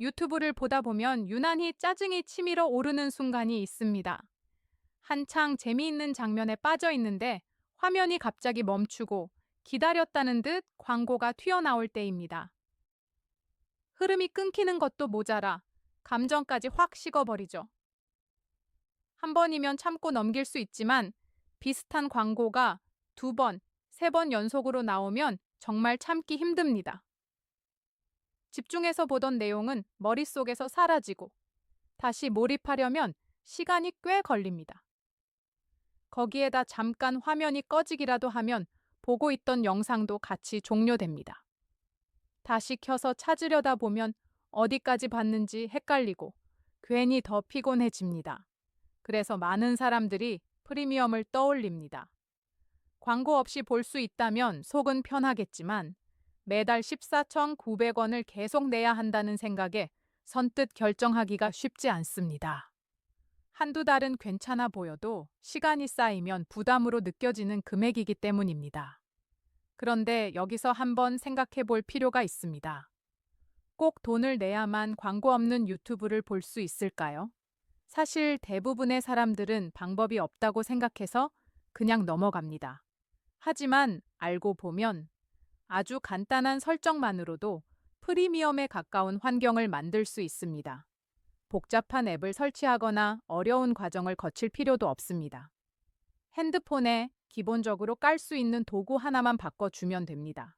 유튜브를 보다 보면 유난히 짜증이 치밀어 오르는 순간이 있습니다. 한창 재미있는 장면에 빠져 있는데 화면이 갑자기 멈추고 기다렸다는 듯 광고가 튀어나올 때입니다. 흐름이 끊기는 것도 모자라 감정까지 확 식어버리죠. 한 번이면 참고 넘길 수 있지만 비슷한 광고가 두 번, 세 번 연속으로 나오면 정말 참기 힘듭니다. 집중해서 보던 내용은 머릿속에서 사라지고 다시 몰입하려면 시간이 꽤 걸립니다. 거기에다 잠깐 화면이 꺼지기라도 하면 보고 있던 영상도 같이 종료됩니다. 다시 켜서 찾으려다 보면 어디까지 봤는지 헷갈리고 괜히 더 피곤해집니다. 그래서 많은 사람들이 프리미엄을 떠올립니다. 광고 없이 볼 수 있다면 속은 편하겠지만 매달 14,900원을 계속 내야 한다는 생각에 선뜻 결정하기가 쉽지 않습니다. 한두 달은 괜찮아 보여도 시간이 쌓이면 부담으로 느껴지는 금액이기 때문입니다. 그런데 여기서 한번 생각해 볼 필요가 있습니다. 꼭 돈을 내야만 광고 없는 유튜브를 볼 수 있을까요? 사실 대부분의 사람들은 방법이 없다고 생각해서 그냥 넘어갑니다. 하지만 알고 보면 아주 간단한 설정만으로도 프리미엄에 가까운 환경을 만들 수 있습니다. 복잡한 앱을 설치하거나 어려운 과정을 거칠 필요도 없습니다. 핸드폰에 기본적으로 깔 수 있는 도구 하나만 바꿔주면 됩니다.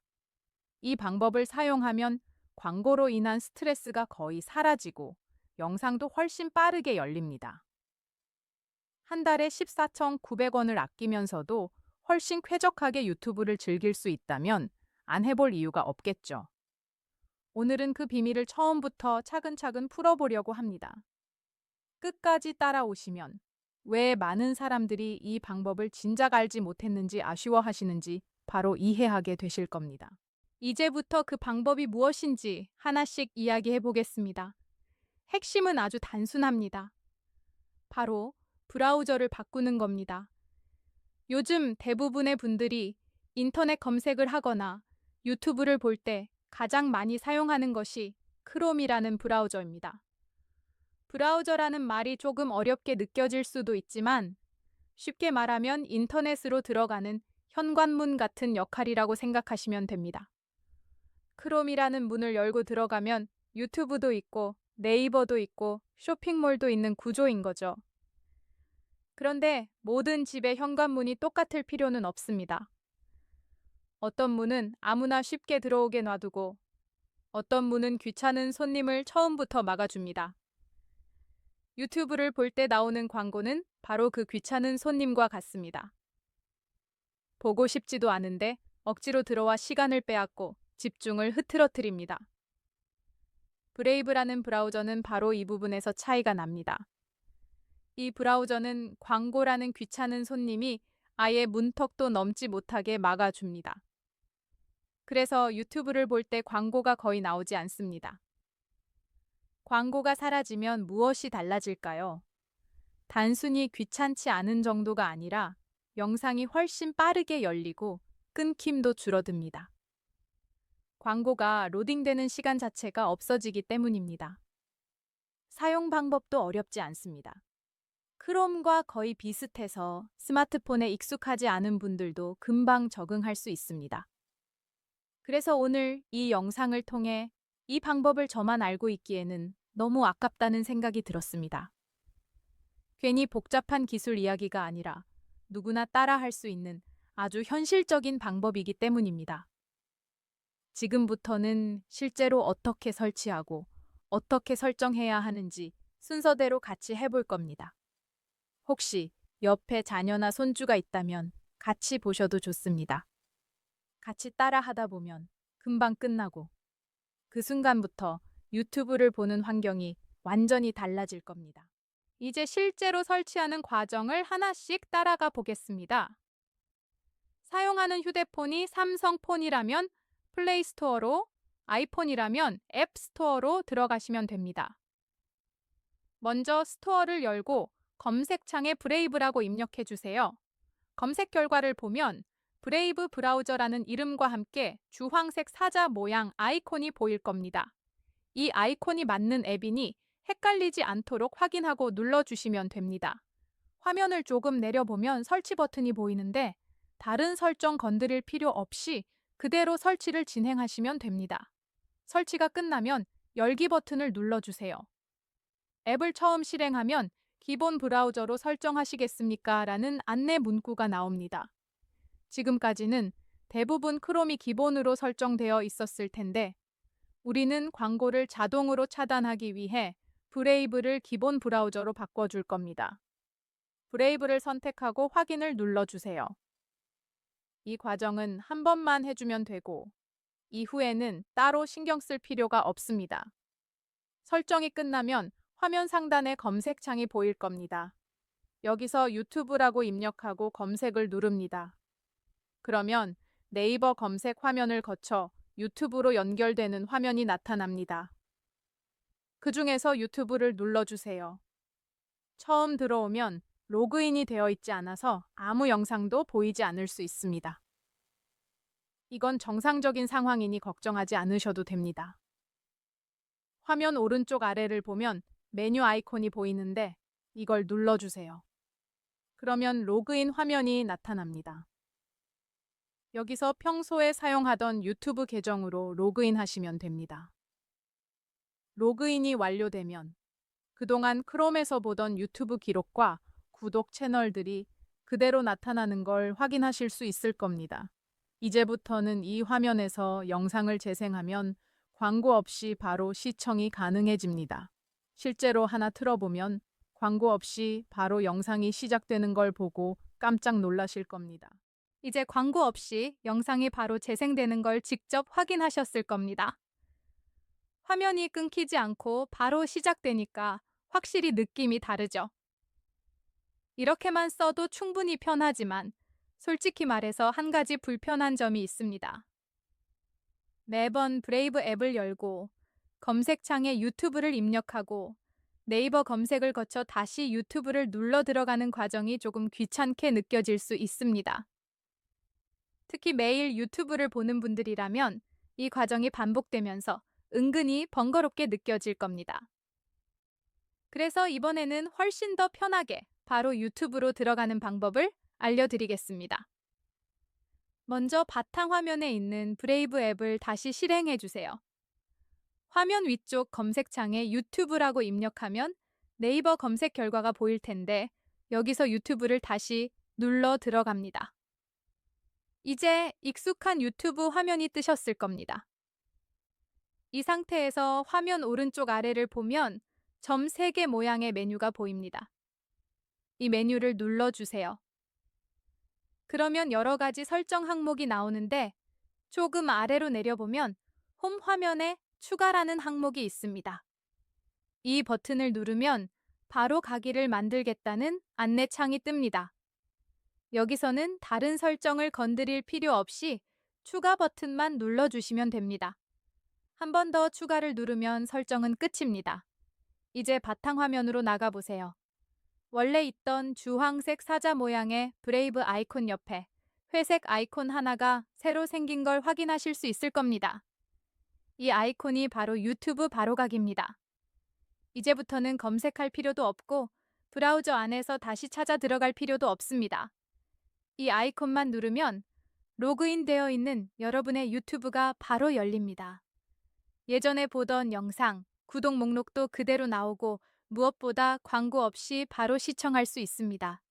이 방법을 사용하면 광고로 인한 스트레스가 거의 사라지고 영상도 훨씬 빠르게 열립니다. 한 달에 14,900원을 아끼면서도 훨씬 쾌적하게 유튜브를 즐길 수 있다면 안 해볼 이유가 없겠죠. 오늘은 그 비밀을 처음부터 차근차근 풀어보려고 합니다. 끝까지 따라오시면 왜 많은 사람들이 이 방법을 진작 알지 못했는지 아쉬워하시는지 바로 이해하게 되실 겁니다. 이제부터 그 방법이 무엇인지 하나씩 이야기해 보겠습니다. 핵심은 아주 단순합니다. 바로 브라우저를 바꾸는 겁니다. 요즘 대부분의 분들이 인터넷 검색을 하거나 유튜브를 볼 때 가장 많이 사용하는 것이 크롬이라는 브라우저입니다. 브라우저라는 말이 조금 어렵게 느껴질 수도 있지만 쉽게 말하면 인터넷으로 들어가는 현관문 같은 역할이라고 생각하시면 됩니다. 크롬이라는 문을 열고 들어가면 유튜브도 있고 네이버도 있고 쇼핑몰도 있는 구조인 거죠. 그런데 모든 집의 현관문이 똑같을 필요는 없습니다. 어떤 문은 아무나 쉽게 들어오게 놔두고 어떤 문은 귀찮은 손님을 처음부터 막아줍니다. 유튜브를 볼 때 나오는 광고는 바로 그 귀찮은 손님과 같습니다. 보고 싶지도 않은데 억지로 들어와 시간을 빼앗고 집중을 흐트러뜨립니다. 브레이브라는 브라우저는 바로 이 부분에서 차이가 납니다. 이 브라우저는 광고라는 귀찮은 손님이 아예 문턱도 넘지 못하게 막아줍니다. 그래서 유튜브를 볼 때 광고가 거의 나오지 않습니다. 광고가 사라지면 무엇이 달라질까요? 단순히 귀찮지 않은 정도가 아니라 영상이 훨씬 빠르게 열리고 끊김도 줄어듭니다. 광고가 로딩되는 시간 자체가 없어지기 때문입니다. 사용 방법도 어렵지 않습니다. 크롬과 거의 비슷해서 스마트폰에 익숙하지 않은 분들도 금방 적응할 수 있습니다. 그래서 오늘 이 영상을 통해 이 방법을 저만 알고 있기에는 너무 아깝다는 생각이 들었습니다. 괜히 복잡한 기술 이야기가 아니라 누구나 따라 할 수 있는 아주 현실적인 방법이기 때문입니다. 지금부터는 실제로 어떻게 설치하고 어떻게 설정해야 하는지 순서대로 같이 해볼 겁니다. 혹시 옆에 자녀나 손주가 있다면 같이 보셔도 좋습니다. 같이 따라 하다 보면 금방 끝나고 그 순간부터 유튜브를 보는 환경이 완전히 달라질 겁니다. 이제 실제로 설치하는 과정을 하나씩 따라가 보겠습니다. 사용하는 휴대폰이 삼성폰이라면 플레이스토어로, 아이폰이라면 앱스토어로 들어가시면 됩니다. 먼저 스토어를 열고 검색창에 브레이브라고 입력해 주세요. 검색 결과를 보면 브레이브 브라우저라는 이름과 함께 주황색 사자 모양 아이콘이 보일 겁니다. 이 아이콘이 맞는 앱이니 헷갈리지 않도록 확인하고 눌러주시면 됩니다. 화면을 조금 내려보면 설치 버튼이 보이는데 다른 설정 건드릴 필요 없이 그대로 설치를 진행하시면 됩니다. 설치가 끝나면 열기 버튼을 눌러주세요. 앱을 처음 실행하면 기본 브라우저로 설정하시겠습니까? 라는 안내 문구가 나옵니다. 지금까지는 대부분 크롬이 기본으로 설정되어 있었을 텐데 우리는 광고를 자동으로 차단하기 위해 브레이브를 기본 브라우저로 바꿔줄 겁니다. 브레이브를 선택하고 확인을 눌러주세요. 이 과정은 한 번만 해주면 되고 이후에는 따로 신경 쓸 필요가 없습니다. 설정이 끝나면 화면 상단에 검색창이 보일 겁니다. 여기서 유튜브라고 입력하고 검색을 누릅니다. 그러면 네이버 검색 화면을 거쳐 유튜브로 연결되는 화면이 나타납니다. 그 중에서 유튜브를 눌러주세요. 처음 들어오면 로그인이 되어 있지 않아서 아무 영상도 보이지 않을 수 있습니다. 이건 정상적인 상황이니 걱정하지 않으셔도 됩니다. 화면 오른쪽 아래를 보면 메뉴 아이콘이 보이는데 이걸 눌러주세요. 그러면 로그인 화면이 나타납니다. 여기서 평소에 사용하던 유튜브 계정으로 로그인 하시면 됩니다. 로그인이 완료되면 그동안 크롬에서 보던 유튜브 기록과 구독 채널들이 그대로 나타나는 걸 확인하실 수 있을 겁니다. 이제부터는 이 화면에서 영상을 재생하면 광고 없이 바로 시청이 가능해집니다. 실제로 하나 틀어보면 광고 없이 바로 영상이 시작되는 걸 보고 깜짝 놀라실 겁니다. 이제 광고 없이 영상이 바로 재생되는 걸 직접 확인하셨을 겁니다. 화면이 끊기지 않고 바로 시작되니까 확실히 느낌이 다르죠. 이렇게만 써도 충분히 편하지만 솔직히 말해서 한 가지 불편한 점이 있습니다. 매번 브레이브 앱을 열고 검색창에 유튜브를 입력하고 네이버 검색을 거쳐 다시 유튜브를 눌러 들어가는 과정이 조금 귀찮게 느껴질 수 있습니다. 특히 매일 유튜브를 보는 분들이라면 이 과정이 반복되면서 은근히 번거롭게 느껴질 겁니다. 그래서 이번에는 훨씬 더 편하게 바로 유튜브로 들어가는 방법을 알려드리겠습니다. 먼저 바탕화면에 있는 브레이브 앱을 다시 실행해 주세요. 화면 위쪽 검색창에 유튜브라고 입력하면 네이버 검색 결과가 보일 텐데 여기서 유튜브를 다시 눌러 들어갑니다. 이제 익숙한 유튜브 화면이 뜨셨을 겁니다. 이 상태에서 화면 오른쪽 아래를 보면 점 3개 모양의 메뉴가 보입니다. 이 메뉴를 눌러주세요. 그러면 여러 가지 설정 항목이 나오는데 조금 아래로 내려보면 홈 화면에 추가라는 항목이 있습니다. 이 버튼을 누르면 바로 가기를 만들겠다는 안내창이 뜹니다. 여기서는 다른 설정을 건드릴 필요 없이 추가 버튼만 눌러주시면 됩니다. 한 번 더 추가를 누르면 설정은 끝입니다. 이제 바탕화면으로 나가보세요. 원래 있던 주황색 사자 모양의 브레이브 아이콘 옆에 회색 아이콘 하나가 새로 생긴 걸 확인하실 수 있을 겁니다. 이 아이콘이 바로 유튜브 바로가기입니다. 이제부터는 검색할 필요도 없고 브라우저 안에서 다시 찾아 들어갈 필요도 없습니다. 이 아이콘만 누르면 로그인 되어 있는 여러분의 유튜브가 바로 열립니다. 예전에 보던 영상, 구독 목록도 그대로 나오고 무엇보다 광고 없이 바로 시청할 수 있습니다.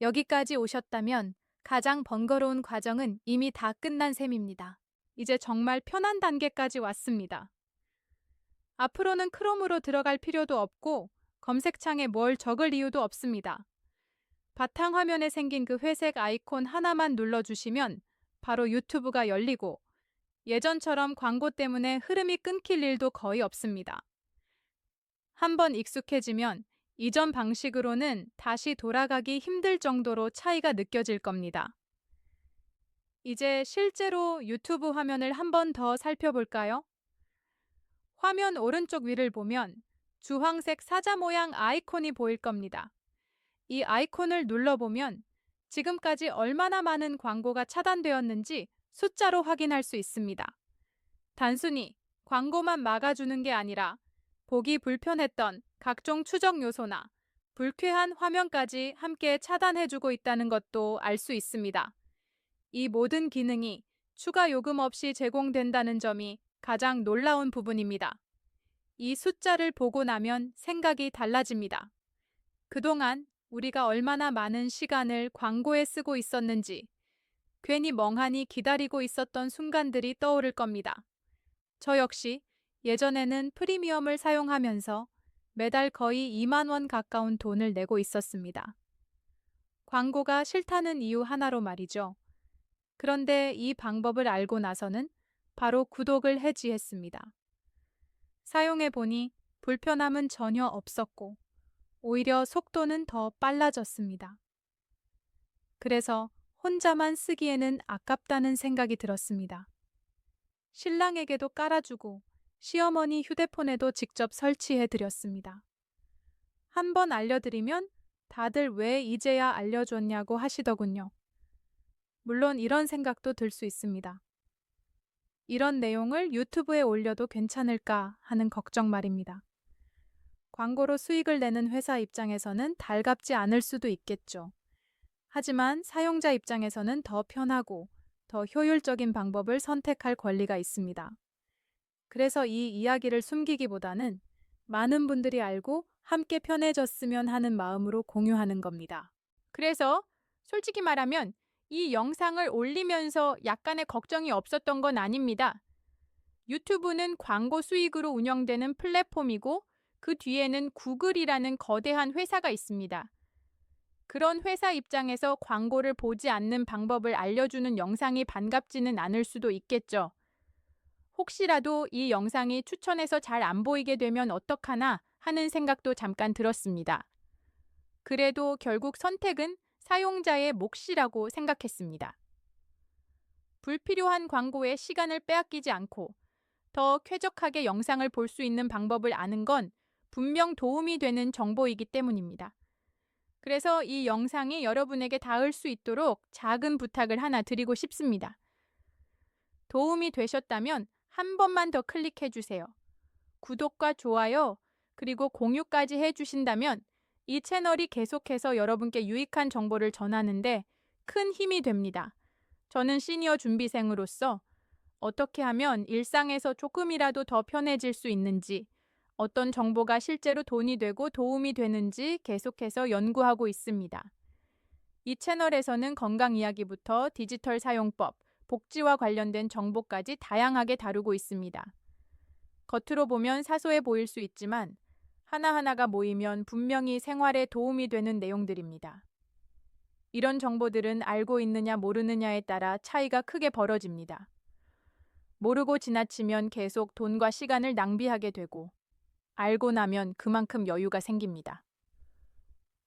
여기까지 오셨다면 가장 번거로운 과정은 이미 다 끝난 셈입니다. 이제 정말 편한 단계까지 왔습니다. 앞으로는 크롬으로 들어갈 필요도 없고 검색창에 뭘 적을 이유도 없습니다. 바탕 화면에 생긴 그 회색 아이콘 하나만 눌러주시면 바로 유튜브가 열리고 예전처럼 광고 때문에 흐름이 끊길 일도 거의 없습니다. 한번 익숙해지면 이전 방식으로는 다시 돌아가기 힘들 정도로 차이가 느껴질 겁니다. 이제 실제로 유튜브 화면을 한번 더 살펴볼까요? 화면 오른쪽 위를 보면 주황색 사자 모양 아이콘이 보일 겁니다. 이 아이콘을 눌러보면 지금까지 얼마나 많은 광고가 차단되었는지 숫자로 확인할 수 있습니다. 단순히 광고만 막아주는 게 아니라 보기 불편했던 각종 추적 요소나 불쾌한 화면까지 함께 차단해주고 있다는 것도 알 수 있습니다. 이 모든 기능이 추가 요금 없이 제공된다는 점이 가장 놀라운 부분입니다. 이 숫자를 보고 나면 생각이 달라집니다. 그동안 우리가 얼마나 많은 시간을 광고에 쓰고 있었는지, 괜히 멍하니 기다리고 있었던 순간들이 떠오를 겁니다. 저 역시 예전에는 프리미엄을 사용하면서 매달 거의 2만 원 가까운 돈을 내고 있었습니다. 광고가 싫다는 이유 하나로 말이죠. 그런데 이 방법을 알고 나서는 바로 구독을 해지했습니다. 사용해 보니 불편함은 전혀 없었고, 오히려 속도는 더 빨라졌습니다. 그래서 혼자만 쓰기에는 아깝다는 생각이 들었습니다. 신랑에게도 깔아주고 시어머니 휴대폰에도 직접 설치해 드렸습니다. 한번 알려드리면 다들 왜 이제야 알려줬냐고 하시더군요. 물론 이런 생각도 들 수 있습니다. 이런 내용을 유튜브에 올려도 괜찮을까 하는 걱정 말입니다. 광고로 수익을 내는 회사 입장에서는 달갑지 않을 수도 있겠죠. 하지만 사용자 입장에서는 더 편하고 더 효율적인 방법을 선택할 권리가 있습니다. 그래서 이 이야기를 숨기기보다는 많은 분들이 알고 함께 편해졌으면 하는 마음으로 공유하는 겁니다. 그래서 솔직히 말하면 이 영상을 올리면서 약간의 걱정이 없었던 건 아닙니다. 유튜브는 광고 수익으로 운영되는 플랫폼이고 그 뒤에는 구글이라는 거대한 회사가 있습니다. 그런 회사 입장에서 광고를 보지 않는 방법을 알려주는 영상이 반갑지는 않을 수도 있겠죠. 혹시라도 이 영상이 추천해서 잘 안 보이게 되면 어떡하나 하는 생각도 잠깐 들었습니다. 그래도 결국 선택은 사용자의 몫이라고 생각했습니다. 불필요한 광고에 시간을 빼앗기지 않고 더 쾌적하게 영상을 볼 수 있는 방법을 아는 건 분명 도움이 되는 정보이기 때문입니다. 그래서 이 영상이 여러분에게 닿을 수 있도록 작은 부탁을 하나 드리고 싶습니다. 도움이 되셨다면 한 번만 더 클릭해 주세요. 구독과 좋아요, 그리고 공유까지 해 주신다면 이 채널이 계속해서 여러분께 유익한 정보를 전하는데 큰 힘이 됩니다. 저는 시니어 준비생으로서 어떻게 하면 일상에서 조금이라도 더 편해질 수 있는지, 어떤 정보가 실제로 돈이 되고 도움이 되는지 계속해서 연구하고 있습니다. 이 채널에서는 건강 이야기부터 디지털 사용법, 복지와 관련된 정보까지 다양하게 다루고 있습니다. 겉으로 보면 사소해 보일 수 있지만 하나하나가 모이면 분명히 생활에 도움이 되는 내용들입니다. 이런 정보들은 알고 있느냐 모르느냐에 따라 차이가 크게 벌어집니다. 모르고 지나치면 계속 돈과 시간을 낭비하게 되고, 알고 나면 그만큼 여유가 생깁니다.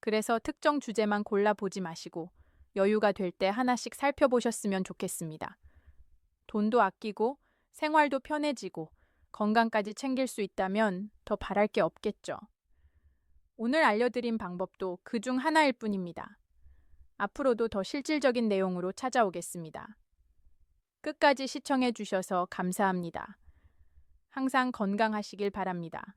그래서 특정 주제만 골라보지 마시고, 여유가 될 때 하나씩 살펴보셨으면 좋겠습니다. 돈도 아끼고, 생활도 편해지고, 건강까지 챙길 수 있다면 더 바랄 게 없겠죠. 오늘 알려드린 방법도 그 중 하나일 뿐입니다. 앞으로도 더 실질적인 내용으로 찾아오겠습니다. 끝까지 시청해 주셔서 감사합니다. 항상 건강하시길 바랍니다.